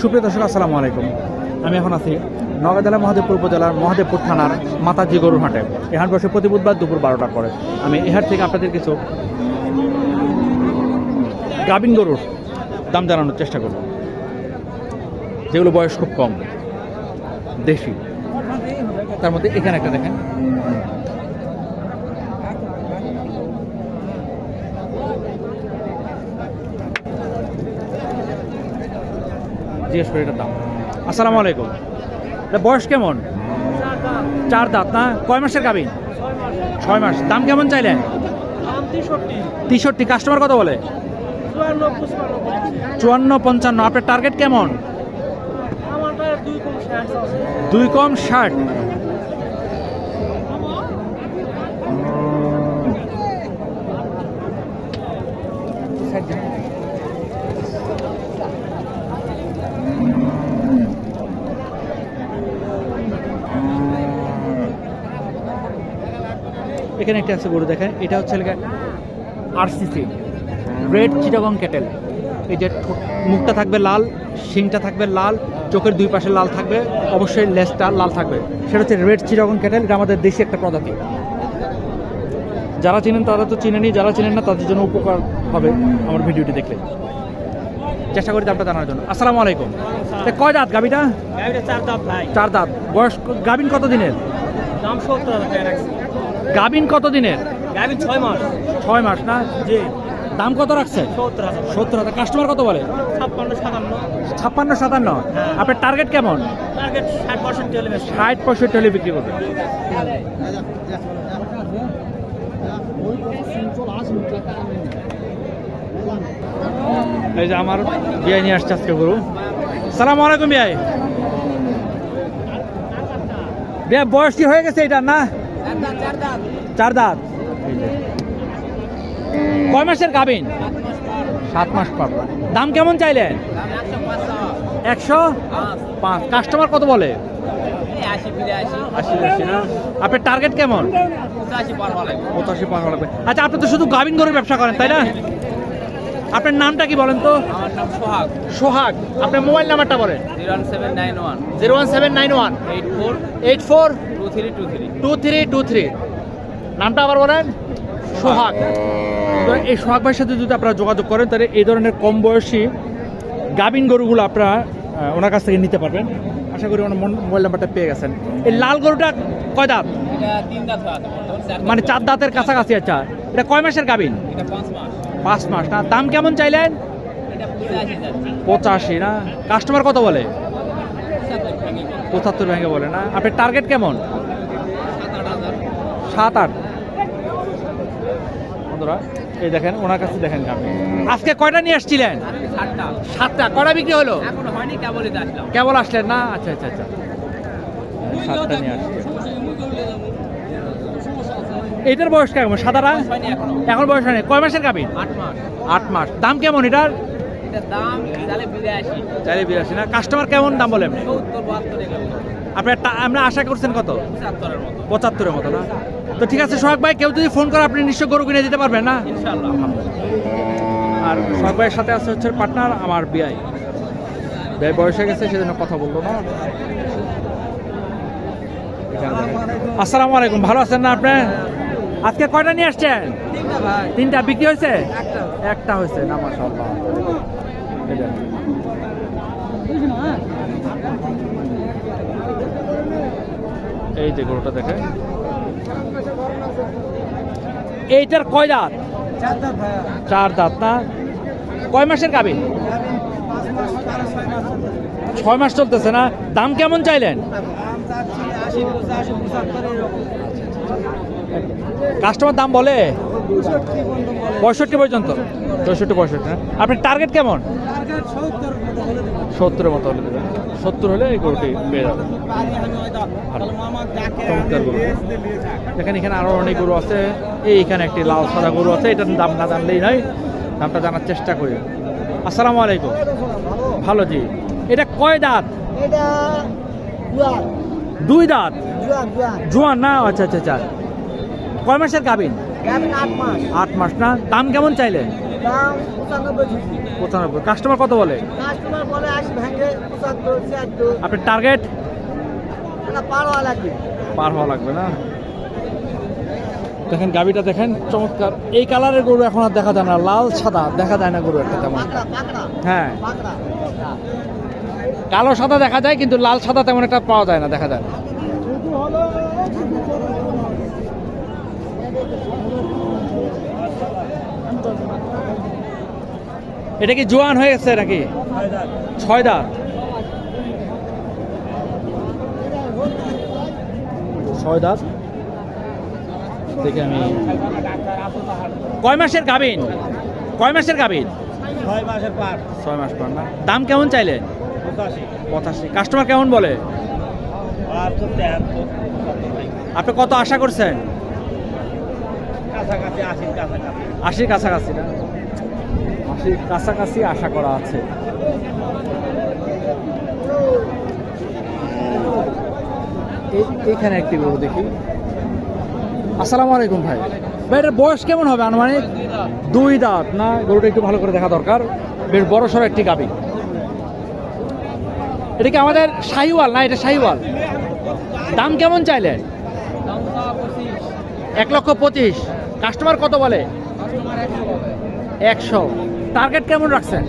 সুপ্রিয় দর্শক, আসসালামু আলাইকুম। আমি এখন আছি নওগাঁ জেলা মহাদেবপুর উপজেলার মহাদেবপুর থানার মাতাজি গরুর হাটে। এ হাট বসে প্রতি বুধবার দুপুর বারোটার পরে। আমি এ হাট থেকে আপনাদের কিছু গাবিন গরুর দাম জানানোর চেষ্টা করব। যেগুলো বয়স খুব কম, দেশি। তার মধ্যে এখানে একটা দেখেন। জিজ্ঞেস করি এটার দাম। আসসালামু আলাইকুম। এটা বয়স কেমন? চার দাঁত, না? কয় মাসের গাবিন ছয় মাস। দাম কেমন চাইলেন? তিষট্টি। কাস্টমার কত বলে? চুয়ান্ন, পঞ্চান্ন। আপনার টার্গেট কেমন? দুই কম ষাট। এখানে একটা আছে গরু দেখেন। এটা হচ্ছে আরসিসি রেড চিটাগং ক্যাটেল এই যে মুখটা থাকবে লাল শিংটা থাকবে লাল চোখের দুই পাশে লাল থাকবে অবশ্যই লেজটা লাল থাকবে। সেটা হচ্ছে রেড চিটাগং ক্যাটেল এটা আমাদের দেশি একটা প্রজাতি। যারা চিনেন তারা তো চিনেনি যারা চিনেন না তাদের জন্য উপকার হবে আমার ভিডিওটি দেখলে। চেষ্টা করি দামটা জানার জন্য। আসসালামু আলাইকুম। কয় দাঁত গাবিটা চার দাঁত বয়স গাবিন কত দিনের? দাম সত্তর হাজার টাকা রাখছি। গাবিন কত দিনের গাড়ি ছয় মাস। ছয় মাস না? জি। দাম কত রাখছে? সত্তর হাজার সত্তর হাজার। কাস্টমার কত বলে? ছাপ্পান্ন সাতান্ন। ছাপ্পান্ন সাতান্ন? হ্যাঁ। আপনার টার্গেট কেমন? টার্গেট ষাট পার্সেন্ট হলে ষাট পঁয়ষট্টি হলে বিক্রি করবে। এই যে আমার বিয়াই নিয়ে আসছে আজকে গরু। সালাম আলাইকুম বিয়াই। বিয়া বয়স কি হয়ে গেছে এটা না? চার দাঁত। কয় মাসের গাবিন সাত মাস পর। দাম কেমন চাইলেন একশো? পাঁচ। কাস্টমার কত বলে? আপনার টার্গেট কেমন? পঁচাশি পার হওয়া লাগবে। পাঁচ লাগবে আচ্ছা আপনি তো শুধু গাভিন গরুর ব্যবসা করেন তাই না? আপনার নামটা কি বলেন তো? আমার নাম সোহাগ। সোহাগ। আপনার মোবাইল নাম্বারটা বলেন। Zero one seven nine one. Zero one seven nine one. Eight four. Eight four two three two three. Two three two three. নামটা আবার বলেন? সোহাগ। তো এই সোহাগ ভাইয়ের সাথে যদি আপনারা যোগাযোগ করেন তাহলে এই ধরনের কম বয়সী গাভিন গরুগুলো আপনারা ওনার কাছ থেকে নিতে পারবেন। আশা করি ওনার মোবাইল নাম্বারটা পেয়ে গেছেন। এই লাল গরুটা কয় দাঁত? দাঁত মানে চার দাঁতের কাছাকাছি আচ্ছা। এটা কয় মাসের গাভিন পাঁচ মাস। না দাম কেমন চাইলেন? পঁচাশি না? কাস্টমার কত বলে। পঁচাত্তর ভেঙে বলে। না। আপনার টার্গেট কেমন? সাত আট। বন্ধুরা এই দেখেন ওনার কাছে দেখেন গাভী আজকে কয়টা নিয়ে আসছিলেন? সাতটা। সাতটা কয়টা বিক্রি হলো? এখন হয়নি কেবলই তো আসলাম। কেবল আসলেন না? আচ্ছা আচ্ছা আচ্ছা। সাতটা নিয়ে আসছে। এটার বয়স কেমন? সাদারা এখন বয়স হয়নি। কয় মাসের গাভীর? আট মাস। আট মাস। দাম কেমন এটার? এটার দাম তাহলে বিরাশি। না? কাস্টমার কেমন দাম বলেন আপনি? আপনার আমরা আশা করছেন কত? পঁচাত্তরের মতো। পঁচাত্তরের মতো না? তো ঠিক আছে সোহাগ ভাই কেউ যদি ফোন করে আপনি নিশ্চয় গরু কিনে দিতে পারবেন না? আর সোহাগ ভাইয়ের সাথে আছে হচ্ছে পার্টনার আমার বিআই। বিআই বয়স হয়ে গেছে সেজন্য কথা বলল না। আসসালামু আলাইকুম ভালো আছেন না আপনি? আজকে কয়টা নিয়ে আসছেন? তিনটা বিক্রি হয়েছে? একটা। হয়েছে না মাশাআল্লাহ। এই যে গরুটা দেখেন। এইটার কয় দাঁত? চার দাঁত না? কয় মাসের গাবি ছয় মাস চলতেছে না? দাম কেমন চাইলেন? পঁচাত্তর এরকম। কাস্টমার দাম বলে? পঁয়ষট্টি পর্যন্ত? চৌষট্টি পঁয়ষট্টি না আপনার টার্গেট কেমন? সত্তরের মতো হলে দেবেন। সত্তর হলে এই গরুটি পেয়ে। দেখেন এখানে আরও অনেক গরু আছে। এই এখানে একটি লাল সাদা গরু আছে। এটার দাম না জানলেই নয়। দামটা জানার চেষ্টা করি। আসসালামু আলাইকুম। ভালো জি। এটা কয় দাঁত? দুই দাঁত? জুয়ান না? আচ্ছা আচ্ছা আচ্ছা। কয় মাসের গাবিন আট মাস। না? দাম কেমন চাইলে? পঁচানব্বই কাস্টমার কত বলে? আপনার টার্গেট? পার হওয়া লাগবে। না? দেখেন গাবিটা দেখেন চমৎকার। এই কালারের গরু এখন আর দেখা যায় না। লাল সাদা দেখা যায় না গরু একটা তেমন হ্যাঁ। কালো সাদা দেখা যায় কিন্তু লাল সাদা তেমন একটা পাওয়া যায় না দেখা যায় না। এটা কি জোয়ান হয়ে গেছে নাকি? ছয় দাঁত। ছয় দাঁত। দেখে আমি। কয় মাসের গাবিন কয় মাসের গাবিন ছয় মাসের পার। ছয় মাস পর না? দাম কেমন চাইলেন পঁচাশি। কাস্টমার কেমন বলে? আপনি কত আশা করছেন? আশির কাছাকাছি। আশির কাছাকাছি না? আশির কাছাকাছি আশা করা আছে। এই- এইখানে একটি গরু দেখি। আসসালামু আলাইকুম ভাই। ভাই এটার বয়স কেমন হবে আনুমানিক? দুই দাঁত, না? গরুটা একটু ভালো করে দেখা দরকার। বেশ বড় সড়ো একটি গাবি। এটা কি আমাদের শাহিওয়াল না এটা শাহিওয়াল দাম কেমন চাইলে? এক লক্ষ পঁচিশ। কাস্টমার কত বলে? একশো। টার্গেট কেমন রাখছেন?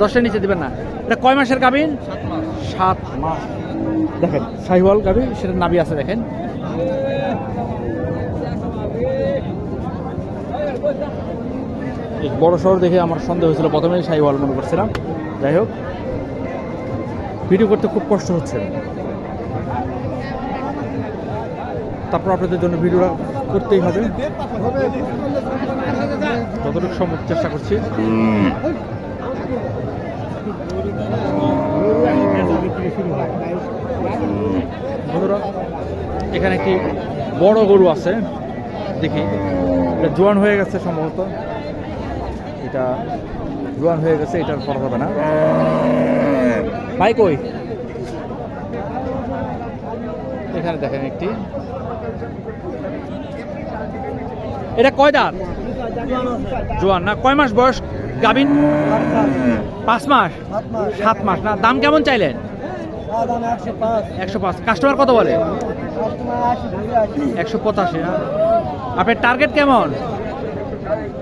দশের নিচে দিবেন না। এটা কয় মাসের গাবিন সাত মাস। দেখেন শাহিওয়াল গাবি সেটা নাবি আছে, দেখেন। বড় শহর দেখে আমার সন্দেহ হয়েছিল প্রথমেই শাহিওয়াল মনে করছিলাম। যাই হোক, ভিডিও করতে খুব কষ্ট হচ্ছে। তারপর আপনাদের জন্য ভিডিওটা করতেই হবে। যতটুকু সম্ভব চেষ্টা করছি। বন্ধুরা এখানে একটি বড় গরু আছে। দেখি এটা জোয়ান হয়ে গেছে সম্ভবত। এটা জোয়ান হয়ে গেছে এটার করা হবে না। ভাই কই? এখানে দেখেন একটি এটা কয় দাঁত? জোয়ান না? কয় মাস বয়স? গাবিন? পাঁচ মাস? সাত মাস না? দাম কেমন চাইলেন? একশো পাঁচ। কাস্টমার কত বলে? একশো পঁচাশি না? আপনার টার্গেট কেমন?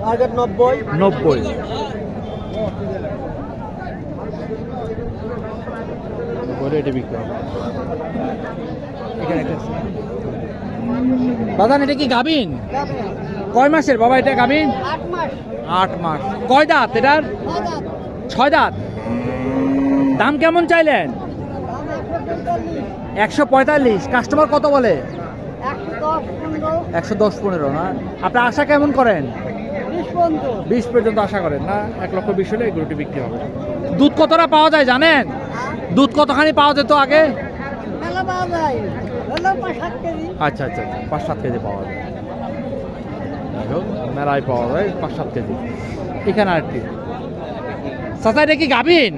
টার্গেট নব্বই। নব্বই। এটা বিক্রি হবে। এখানে একটা বাদান এটা কি গাবিন? কয় মাসের? বাবা এটা গাবিন আট মাস। কয় দাঁত এটার? ছয় দাঁত। দাম কেমন চাইলেন? একশো পঁয়তাল্লিশ। কাস্টমার কত বলে? একশো দশ পনেরো। না? আপনি আশা কেমন করেন? বিশ পর্যন্ত। আশা করেন না? এক লক্ষ বিশ হলে এই গরুটি বিক্রি হবে। দুধ কতটা পাওয়া যায় জানেন? দুধ কতখানি পাওয়া যেত আগে? আচ্ছা আচ্ছা আচ্ছা। পাঁচ সাত কেজি পাওয়া যায়। হোক মেলায় পাওয়া যায়, পাঁচ সাত কেজি। এখানে আরেকটি। চাচা, এটা কি গাভিন?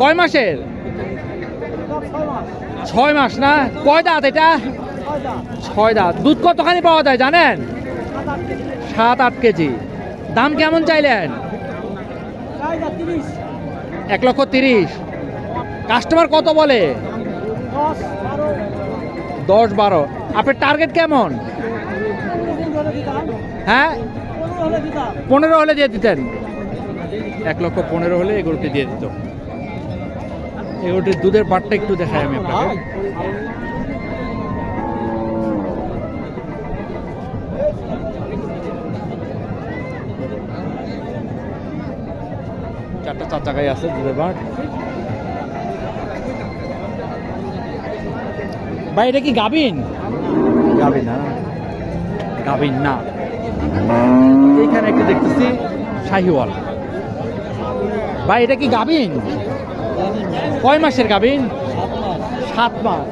কয় মাসের? ছয় মাস না? কয় দাঁত এটা? ছয় দাঁত। দুধ কতখানি পাওয়া যায়, জানেন? সাত আট কেজি। দাম কেমন চাইলেন? এক লক্ষ তিরিশ। কাস্টমার কত বলে? দশ বারো। আপনার টার্গেট কেমন? হ্যাঁ? পনেরো হলে দিয়ে দিতেন। এক লক্ষ পনেরো হলে এগুলোটি দিয়ে দিত। এগুলোটির দুধের পাটটা একটু দেখাই আমি আপনাকে। চারটা চার জায়গায় আছে দুধের বাট ভাই এটা কি গাবিন? গাবিন না গাবিন না। এইখানে একটু দেখতেছি শাহিওয়াল। ভাই, এটা কি গাবিন কয় মাসের গাবিন সাত মাস।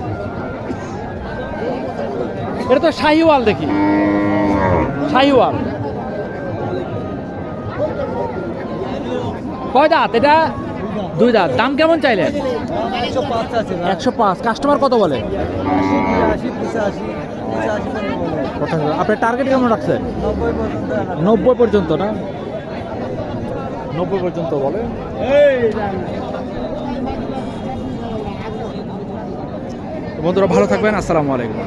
এটা তো শাহিওয়াল দেখি। শাহিওয়াল। কয় দাঁত এটা? দুই দাঁত। দাম কেমন চাইলেন? একশো পাঁচ। কাস্টমার কত বলে? আপনার টার্গেট কেমন পর্যন্ত নব্বই পর্যন্ত না? নব্বই পর্যন্ত বলে। বন্ধুরা, ভালো থাকবেন। আসসালামু আলাইকুম।